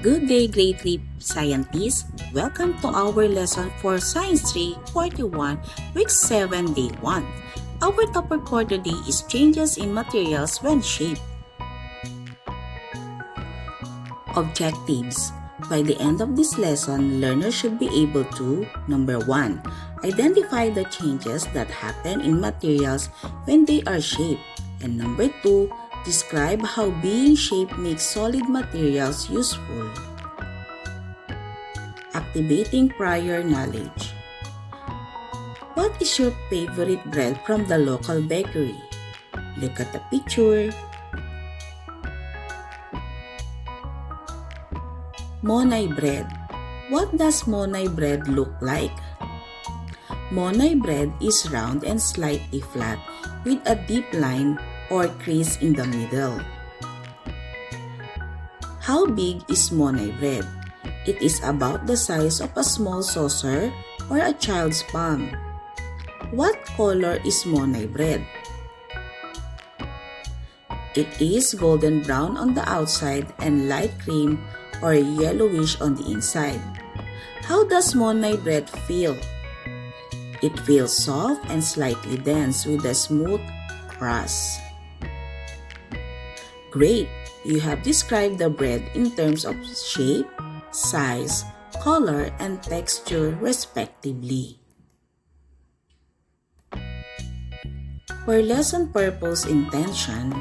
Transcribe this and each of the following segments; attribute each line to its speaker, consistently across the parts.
Speaker 1: Good day, grade 3 scientists. Welcome to our lesson for Science 3, 41, week 7, day 1. Our topic for today is changes in materials when shaped. Objectives. By the end of this lesson, learners should be able to number 1. Identify the changes that happen in materials when they are shaped. And number 2. Describe how being shaped makes solid materials useful. Activating prior knowledge. What is your favorite bread from the local bakery? Look at the picture. Monay bread. What does Monay bread look like? Monay bread is round and slightly flat with a deep line or crease in the middle. How big is Monay bread? It is about the size of a small saucer or a child's palm. What color is Monay bread? It is golden brown on the outside and light cream or yellowish on the inside. How does Monay bread feel? It feels soft and slightly dense with a smooth crust. Great! You have described the bread in terms of shape, size, color, and texture respectively. For lesson purpose intention,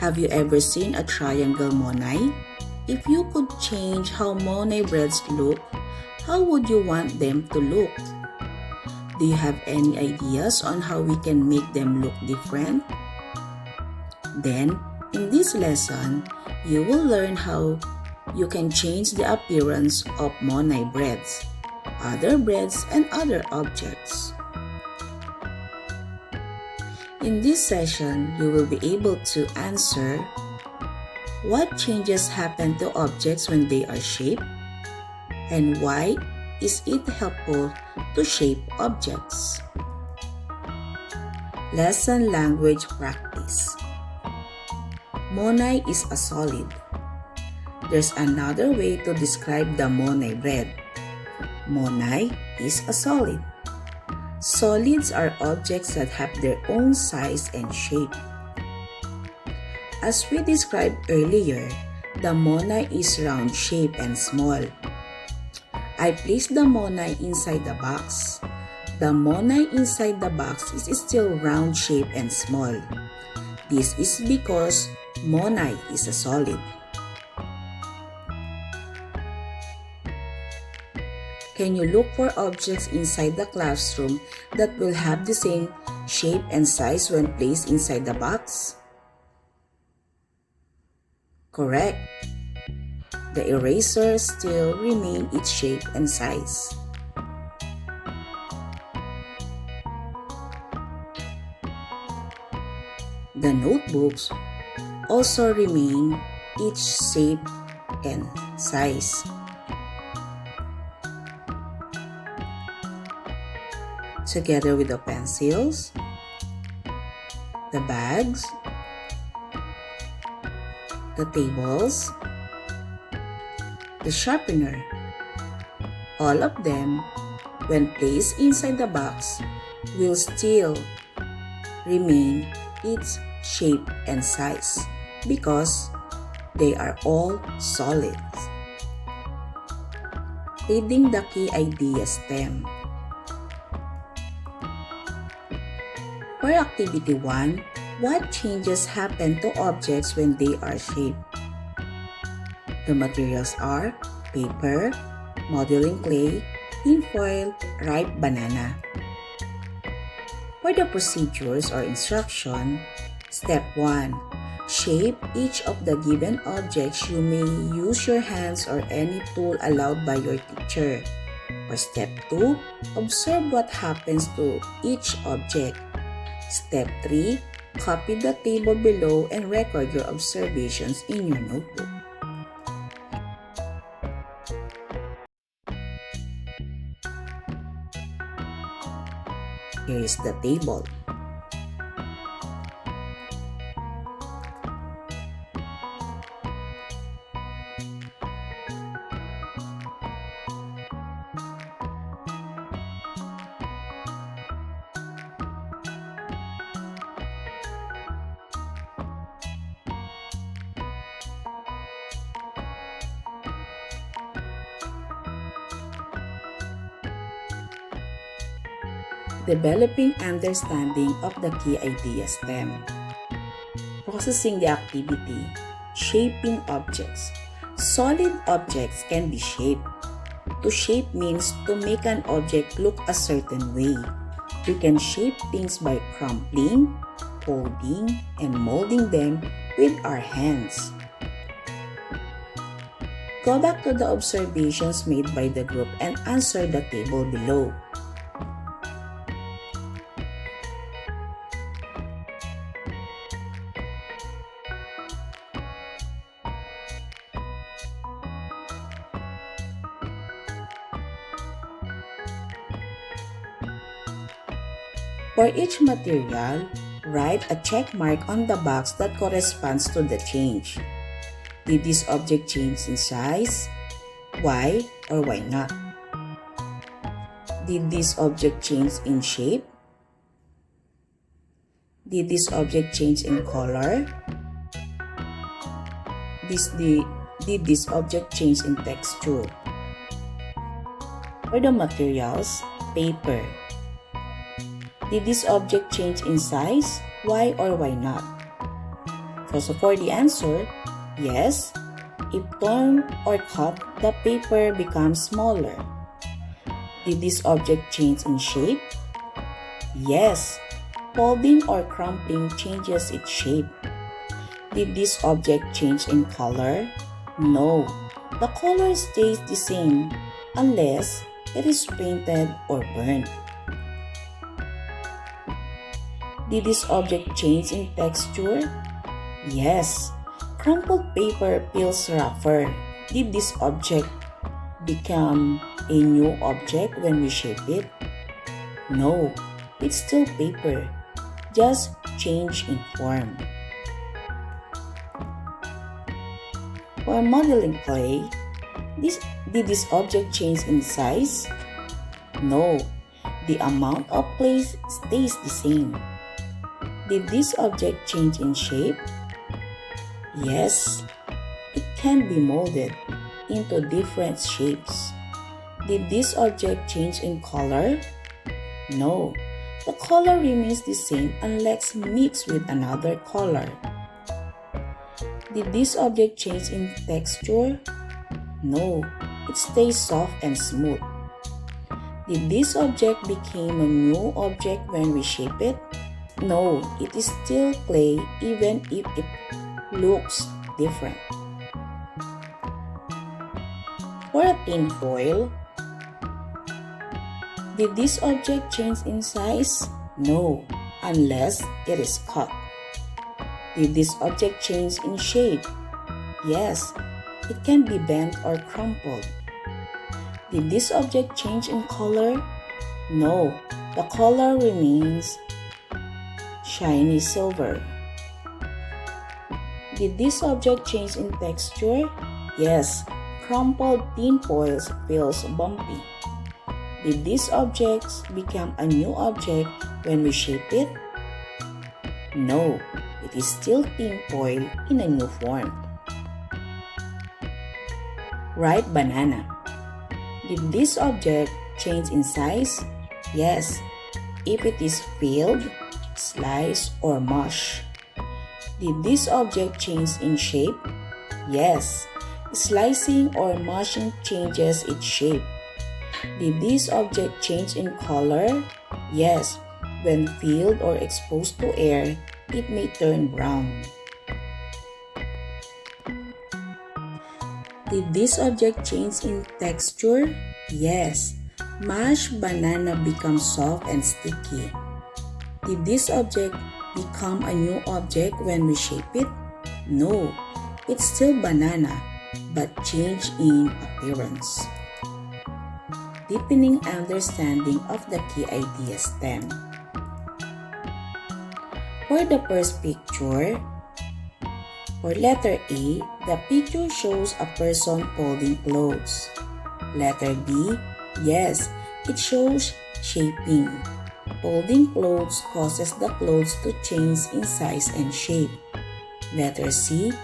Speaker 1: have you ever seen a triangle monai? If you could change how monai breads look, how would you want them to look? Do you have any ideas on how we can make them look different? Then, in this lesson, you will learn how you can change the appearance of monai breads, other breads, and other objects. In this session, you will be able to answer what changes happen to objects when they are shaped and why is it helpful to shape objects. Lesson Language Practice Monai is a solid. There's another way to describe the Monai bread. Monai is a solid. Solids are objects that have their own size and shape. As we described earlier, the monai is round shape and small. I placed the monai inside the box. The monai inside the box is still round shape and small. This is because monai is a solid. Can you look for objects inside the classroom that will have the same shape and size when placed inside the box? Correct. The erasers still remain its shape and size. The notebooks also remain its shape and size. Together with the pencils, the bags, the tables, the sharpener. All of them, when placed inside the box, will still remain its shape and size because they are all solids. Reading the key idea stem. For activity 1, what changes happen to objects when they are shaped? The materials are paper, modeling clay, tinfoil, ripe banana. For the procedures or instruction, step 1. Shape each of the given objects. You may use your hands or any tool allowed by your teacher. For step 2, observe what happens to each object. Step 3, copy the table below and record your observations in your notebook. Here is the table. Developing understanding of the key ideas STEM. Processing the activity. Shaping objects. Solid objects can be shaped. To shape means to make an object look a certain way. We can shape things by crumpling, folding, and molding them with our hands. Go back to the observations made by the group and answer the table below. For each material, write a check mark on the box that corresponds to the change. Did this object change in size? Why or why not? Did this object change in shape? Did this object change in color? This, the, did this object change in texture? For the materials, paper, did this object change in size? Why or why not? So, for the answer, yes. If torn or cut, the paper becomes smaller. Did this object change in shape? Yes. Folding or crumpling changes its shape. Did this object change in color? No. The color stays the same unless it is painted or burned. Did this object change in texture? Yes. Crumpled paper feels rougher. Did this object become a new object when we shape it? No, it's still paper, just change in form. For modeling clay, this, did this object change in size? No, the amount of clay stays the same. Did this object change in shape? Yes, it can be molded into different shapes. Did this object change in color? No, the color remains the same unless mixed with another color. Did this object change in texture? No, it stays soft and smooth. Did this object become a new object when we shape it? No, it is still clay even if it looks different. For a tin foil, did this object change in size? No, unless it is cut. Did this object change in shape? Yes, it can be bent or crumpled. Did this object change in color? No, the color remains shiny silver. Did this object change in texture? Yes, crumpled tin foils feels bumpy. Did these objects become a new object when we shape it? No, it is still tin foil in a new form. Write banana. Did this object change in size? Yes, if it is filled slice, or mush. Did this object change in shape? Yes. Slicing or mushing changes its shape. Did this object change in color? Yes. When filled or exposed to air, it may turn brown. Did this object change in texture? Yes. Mashed banana becomes soft and sticky. Did this object become a new object when we shape it? No, it's still banana, but changed in appearance. Deepening understanding of the key ideas STEM. For the first picture, for letter A, the picture shows a person folding clothes. Letter B, yes, it shows shaping. Folding clothes causes the clothes to change in size and shape. Letter C.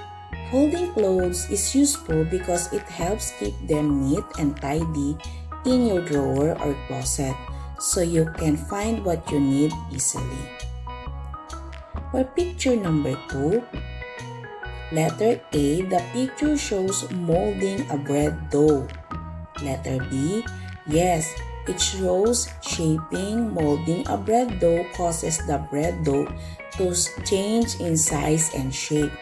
Speaker 1: Folding clothes is useful because it helps keep them neat and tidy in your drawer or closet so you can find what you need easily. For picture number 2, letter A, the picture shows molding a bread dough. Letter B, yes, it shows shaping, molding a bread dough causes the bread dough to change in size and shape.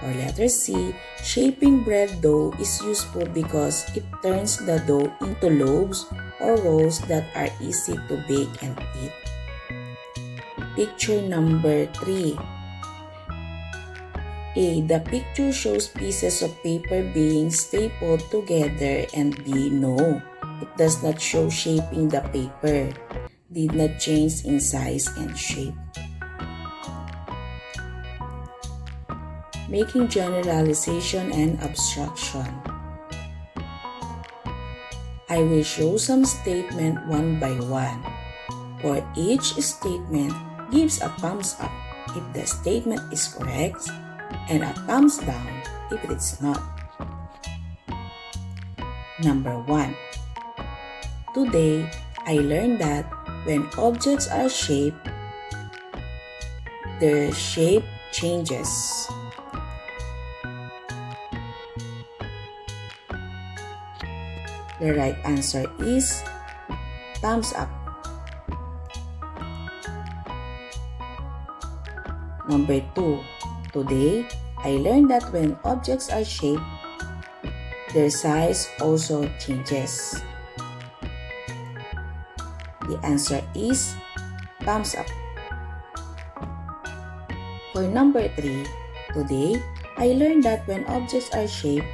Speaker 1: Or letter C, shaping bread dough is useful because it turns the dough into loaves or rolls that are easy to bake and eat. Picture number 3. A. The picture shows pieces of paper being stapled together and B. No, it does not show shaping the paper. Did not change in size and shape. making generalization and abstraction. I will show some statement one by one. For each statement gives a thumbs up if the statement is correct and a thumbs down if it's not. Number 1. Today, I learned that when objects are shaped, their shape changes. The right answer is thumbs up. Number 2. Today, I learned that when objects are shaped, their size also changes. The answer is thumbs up. For number 3, today, I learned that when objects are shaped,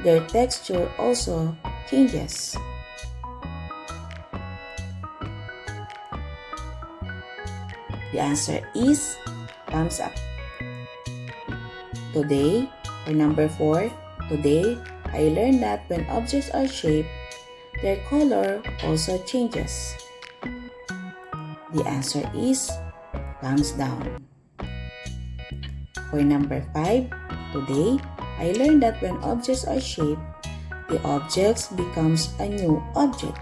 Speaker 1: their texture also changes. The answer is thumbs up. Today, or number 4, today, I learned that when objects are shaped, their color also changes. The answer is thumbs down. For number 5, today, I learned that when objects are shaped, the object becomes a new object?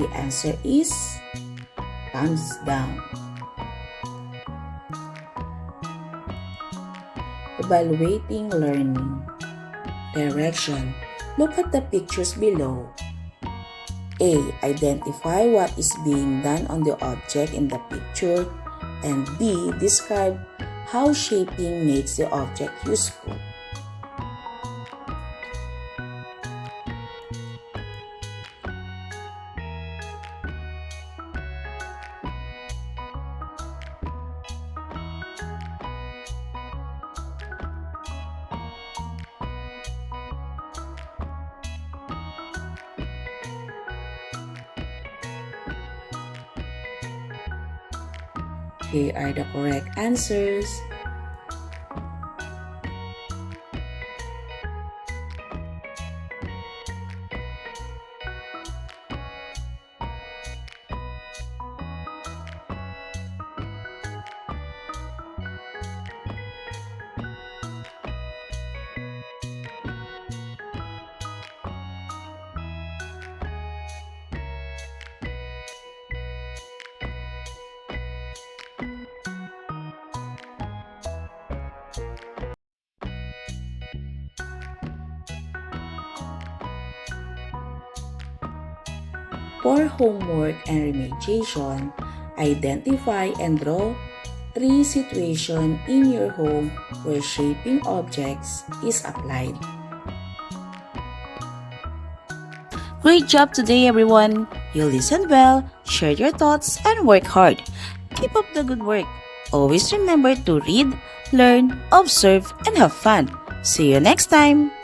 Speaker 1: The answer is thumbs down. Evaluating learning. Direction. Look at the pictures below. A. Identify what is being done on the object in the picture. And B. Describe how shaping makes the object useful. Here are the correct answers. For homework and remediation, identify and draw three situations in your home where shaping objects is applied.
Speaker 2: Great job today, everyone! You listened well, shared your thoughts, and work hard. Keep up the good work. Always remember to read, learn, observe, and have fun. See you next time!